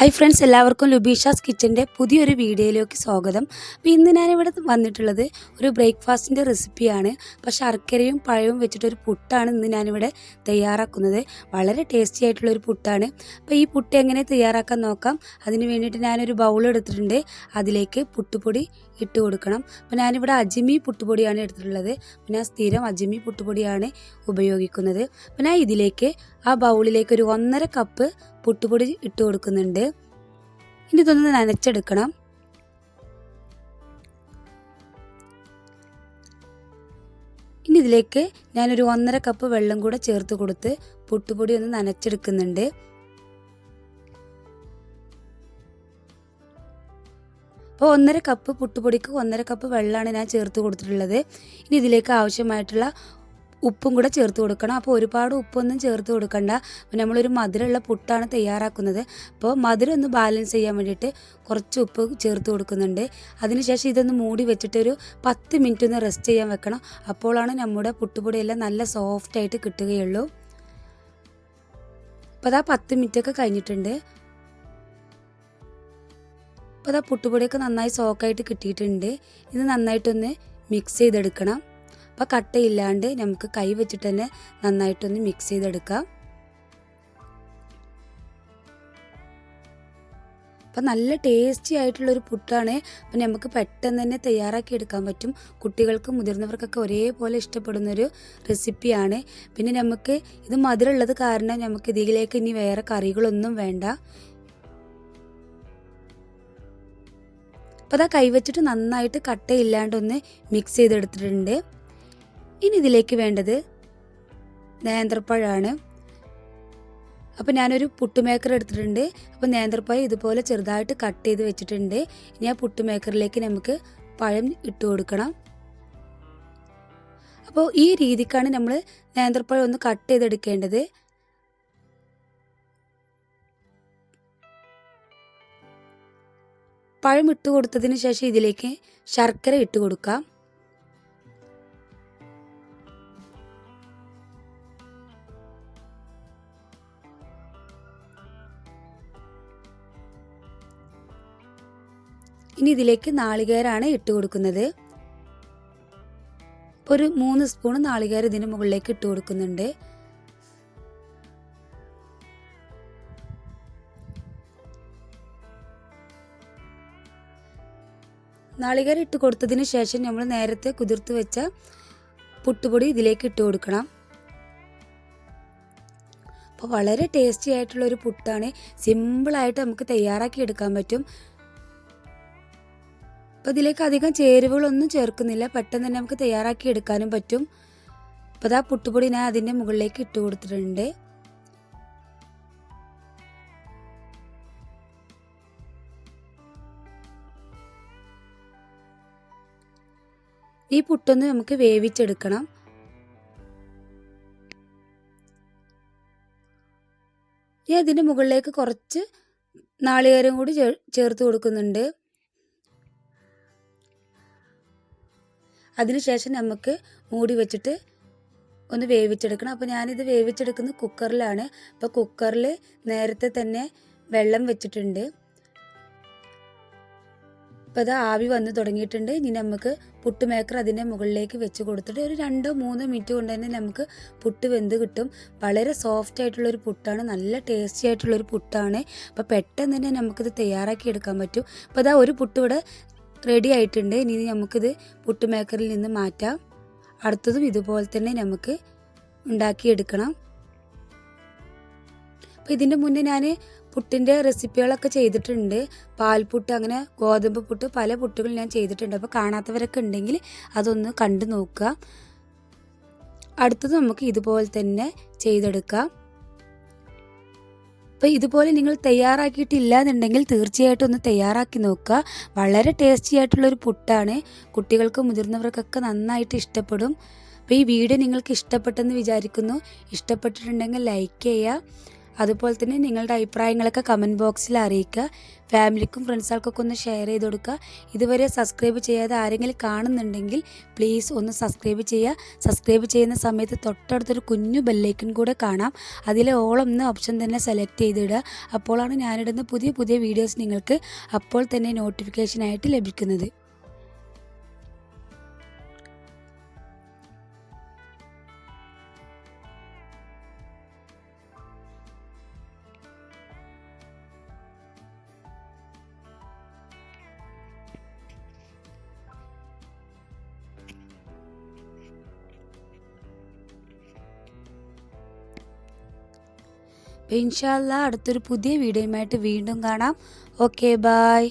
Hi friends എല്ലാവർക്കും ലുബീഷാസ് കിച്ചന്റെ പുതിയൊരു വീഡിയോയിലേക്ക് സ്വാഗതം. അപ്പോൾ ഇന്ന് ഞാനിവിടെ വന്നിട്ടുള്ളത് ഒരു ബ്രേക്ക്ഫാസ്റ്റിന്റെ റെസിപ്പിയാണ്. അപ്പോൾ ശർക്കരയും പഴവും വെച്ചിട്ടൊരു പുട്ടാണ് ഇന്ന് ഞാനിവിടെ തയ്യാറാക്കുന്നത്. വളരെ ടേസ്റ്റി ആയിട്ടുള്ളൊരു പുട്ടാണ്. അപ്പോൾ ഈ പുട്ട് എങ്ങനെ തയ്യാറാക്കാൻ നോക്കാം? അതിന് വേണ്ടിയിട്ട് ഞാനൊരു ബൗൾ എടുത്തിട്ടുണ്ട്. അതിലേക്ക് പുട്ടുപൊടി ഇട്ട് കൊടുക്കണം. അപ്പോൾ ഞാനിവിടെ അജിമി പുട്ടുപൊടിയാണ് എടുത്തിട്ടുള്ളത്. ഞാൻ സ്ഥിരം അജിമി പുട്ടുപൊടിയാണ് ഉപയോഗിക്കുന്നത്. അപ്പോൾ ഞാൻ ഇതിലേക്ക് ആ ബൗളിലേക്ക് ഒരു ഒന്നര കപ്പ് പുട്ടുപൊടി ഇട്ട് കൊടുക്കുന്നുണ്ട്. ഇനി ഇതൊന്ന് നനച്ചെടുക്കണം. ഇനി ഇതിലേക്ക് ഞാനൊരു ഒന്നര കപ്പ് വെള്ളം കൂടെ ചേർത്ത് കൊടുത്ത് പുട്ടുപൊടി ഒന്ന് നനച്ചെടുക്കുന്നുണ്ട്. അപ്പോൾ ഒന്നര കപ്പ് പുട്ടുപൊടിക്ക് ഒന്നര കപ്പ് വെള്ളമാണ് ഞാൻ ചേർത്ത് കൊടുത്തിട്ടുള്ളത്. ഇനി ഇതിലേക്ക് ആവശ്യമായിട്ടുള്ള ഉപ്പും കൂടെ ചേർത്ത് കൊടുക്കണം. അപ്പോൾ ഒരുപാട് ഉപ്പൊന്നും ചേർത്ത് കൊടുക്കണ്ട. അപ്പോൾ നമ്മളൊരു മധുരമുള്ള പുട്ടാണ് തയ്യാറാക്കുന്നത്. അപ്പോൾ മധുരം ഒന്ന് ബാലൻസ് ചെയ്യാൻ വേണ്ടിയിട്ട് കുറച്ച് ഉപ്പ് ചേർത്ത് കൊടുക്കുന്നുണ്ട്. അതിനുശേഷം ഇതൊന്ന് മൂടി വെച്ചിട്ട് ഒരു പത്ത് മിനിറ്റ് ഒന്ന് റെസ്റ്റ് ചെയ്യാൻ വെക്കണം. അപ്പോഴാണ് നമ്മുടെ പുട്ടുപൊടിയെല്ലാം നല്ല സോഫ്റ്റ് ആയിട്ട് കിട്ടുകയുള്ളൂ. അപ്പോൾ അതാ പത്ത് മിനിറ്റൊക്കെ കഴിഞ്ഞിട്ടുണ്ട്. അപ്പോൾ അതാ പുട്ടുപൊടിയൊക്കെ നന്നായി സോക്കായിട്ട് കിട്ടിയിട്ടുണ്ട്. ഇത് നന്നായിട്ടൊന്ന് മിക്സ് ചെയ്തെടുക്കണം. അപ്പോൾ കട്ടയില്ലാണ്ട് നമുക്ക് കൈ വെച്ചിട്ട് തന്നെ നന്നായിട്ടൊന്ന് മിക്സ് ചെയ്തെടുക്കാം. അപ്പം നല്ല ടേസ്റ്റി ആയിട്ടുള്ളൊരു പുട്ടാണ്. അപ്പം നമുക്ക് പെട്ടെന്ന് തന്നെ തയ്യാറാക്കി എടുക്കാൻ പറ്റും. കുട്ടികൾക്കും മുതിർന്നവർക്കൊക്കെ ഒരേപോലെ ഇഷ്ടപ്പെടുന്നൊരു റെസിപ്പിയാണ് പിന്നെ നമുക്ക് ഇത് മധുരമുള്ളത് കാരണം നമുക്ക് ഇതിലേക്ക് ഇനി വേറെ കറികളൊന്നും വേണ്ട. അപ്പോൾ അതാ കൈവച്ചിട്ട് നന്നായിട്ട് കട്ടയില്ലാണ്ടൊന്ന് മിക്സ് ചെയ്തെടുത്തിട്ടുണ്ട്. ഇനി ഇതിലേക്ക് വേണ്ടത് നേന്ത്രപ്പഴമാണ് അപ്പോൾ ഞാനൊരു പുട്ടുമേക്കർ എടുത്തിട്ടുണ്ട്. അപ്പോൾ നേന്ത്രപ്പഴം ഇതുപോലെ ചെറുതായിട്ട് കട്ട് ചെയ്ത് വെച്ചിട്ടുണ്ട്. ഇനി ആ പുട്ടുമേക്കറിലേക്ക് നമുക്ക് പഴം ഇട്ട് കൊടുക്കണം. അപ്പോൾ ഈ രീതിക്കാണ് നമ്മൾ നേന്ത്രപ്പഴം ഒന്ന് കട്ട് ചെയ്തെടുക്കേണ്ടത്. പഴം ഇട്ട് കൊടുത്തതിന് ശേഷം ഇതിലേക്ക് ശർക്കര ഇട്ട് കൊടുക്കാം. ഇനി ഇതിലേക്ക് നാളികേരാണ് ഇട്ട് കൊടുക്കുന്നത്. ഒരു മൂന്ന് സ്പൂൺ നാളികേരം ഇതിന് മുകളിലേക്ക് ഇട്ട് കൊടുക്കുന്നുണ്ട്. നാളികേരം ഇട്ട് കൊടുത്തതിന് ശേഷം നമ്മൾ നേരത്തെ കുതിർത്ത് വെച്ച പുട്ടുപൊടി ഇതിലേക്ക് ഇട്ട് കൊടുക്കണം. അപ്പോൾ വളരെ ടേസ്റ്റി ആയിട്ടുള്ള ഒരു പുട്ടാണ്. സിമ്പിളായിട്ട് നമുക്ക് തയ്യാറാക്കി എടുക്കാൻ പറ്റും. അപ്പോൾ ഇതിലേക്ക് അധികം ചേരുവകളൊന്നും ചേർക്കുന്നില്ല. പെട്ടെന്ന് തന്നെ നമുക്ക് തയ്യാറാക്കി എടുക്കാനും പറ്റും. അപ്പോൾ അതാ പുട്ടുപൊടി ഞാൻ അതിന്റെ മുകളിലേക്ക് ഇട്ട് കൊടുത്തിട്ടുണ്ട്. ഈ പുട്ടൊന്ന് നമുക്ക് വേവിച്ചെടുക്കണം. ഇനി അതിന്റെ മുകളിലേക്ക് കുറച്ച് നാളികേരം കൂടി ചേർത്ത് കൊടുക്കുന്നുണ്ട്. അതിനുശേഷം നമുക്ക് മൂടി വെച്ചിട്ട് ഒന്ന് വേവിച്ചെടുക്കണം. അപ്പോൾ ഞാനിത് വേവിച്ചെടുക്കുന്നത് കുക്കറിലാണ്. അപ്പോൾ കുക്കറിൽ നേരത്തെ തന്നെ വെള്ളം വെച്ചിട്ടുണ്ട്. അപ്പോൾ അത് ആവി വന്ന് തുടങ്ങിയിട്ടുണ്ട്. ഇനി നമുക്ക് പുട്ട് മേക്കർ അതിന്റെ മുകളിലേക്ക് വെച്ച് കൊടുത്തിട്ട് ഒരു രണ്ടോ മൂന്നോ മിനിറ്റ് കൊണ്ട് തന്നെ നമുക്ക് പുട്ട് വെന്ത് കിട്ടും. വളരെ സോഫ്റ്റ് ആയിട്ടുള്ളൊരു പുട്ടാണ്. നല്ല ടേസ്റ്റി ആയിട്ടുള്ളൊരു പുട്ടാണ്. അപ്പോൾ പെട്ടെന്ന് തന്നെ നമുക്കിത് തയ്യാറാക്കി എടുക്കാൻ പറ്റും. അപ്പോൾ അതാ ഒരു പുട്ട് ഇവിടെ റെഡി ആയിട്ടുണ്ട്. ഇനി നമുക്കിത് പുട്ട് മേക്കറിൽ നിന്ന് മാറ്റാം. അടുത്തതും ഇതുപോലെ തന്നെ നമുക്ക് ഉണ്ടാക്കിയെടുക്കണം. അപ്പോൾ ഇതിന്റെ മുന്നേ ഞാൻ പുട്ടിന്റെ റെസിപ്പികളൊക്കെ ചെയ്തിട്ടുണ്ട്. പാൽപുട്ട് അങ്ങനെ ഗോതമ്പ് പുട്ട് പല പുട്ടുകളും ഞാൻ ചെയ്തിട്ടുണ്ട്. അപ്പോൾ കാണാത്തവരൊക്കെ ഉണ്ടെങ്കിൽ അതൊന്ന് കണ്ടു നോക്കുക. അടുത്തത് നമുക്ക് ഇതുപോലെ തന്നെ ചെയ്തെടുക്കാം. അപ്പോൾ ഇതുപോലെ നിങ്ങൾ തയ്യാറാക്കിയിട്ടില്ല എന്നുണ്ടെങ്കിൽ തീർച്ചയായിട്ടും ഒന്ന് തയ്യാറാക്കി നോക്കുക. വളരെ ടേസ്റ്റി ആയിട്ടുള്ളൊരു പുട്ടാണ്. കുട്ടികൾക്കും മുതിർന്നവർക്കൊക്കെ നന്നായിട്ട് ഇഷ്ടപ്പെടും. അപ്പോൾ ഈ വീഡിയോ നിങ്ങൾക്ക് ഇഷ്ടപ്പെട്ടെന്ന് വിചാരിക്കുന്നു. ഇഷ്ടപ്പെട്ടിട്ടുണ്ടെങ്കിൽ ലൈക്ക് ചെയ്യുക. അതുപോലെ തന്നെ നിങ്ങളുടെ അഭിപ്രായങ്ങളൊക്കെ കമന്റ് ബോക്സിൽ അറിയിക്കുക. ഫാമിലിക്കും ഫ്രണ്ട്സുകൾക്കൊക്കെ ഒന്ന് ഷെയർ ചെയ്ത് കൊടുക്കുക. ഇതുവരെ സബ്സ്ക്രൈബ് ചെയ്യാതെ ആരെങ്കിലും കാണുന്നുണ്ടെങ്കിൽ പ്ലീസ് ഒന്ന് സബ്സ്ക്രൈബ് ചെയ്യുക. സബ്സ്ക്രൈബ് ചെയ്യുന്ന സമയത്ത് തൊട്ടടുത്തൊരു കുഞ്ഞു ബെല്ലൈക്കൺ കൂടെ കാണാം. അതിലെ ഓളം ഓപ്ഷൻ തന്നെ സെലക്ട് ചെയ്തിടുക. അപ്പോഴാണ് ഞാനിടുന്ന പുതിയ പുതിയ വീഡിയോസ് നിങ്ങൾക്ക് അപ്പോൾ തന്നെ നോട്ടിഫിക്കേഷനായിട്ട് ലഭിക്കുന്നത്. അപ്പോൾ ഇൻഷാല്ല അടുത്തൊരു പുതിയ വീഡിയോയുമായിട്ട് വീണ്ടും കാണാം. Okay bye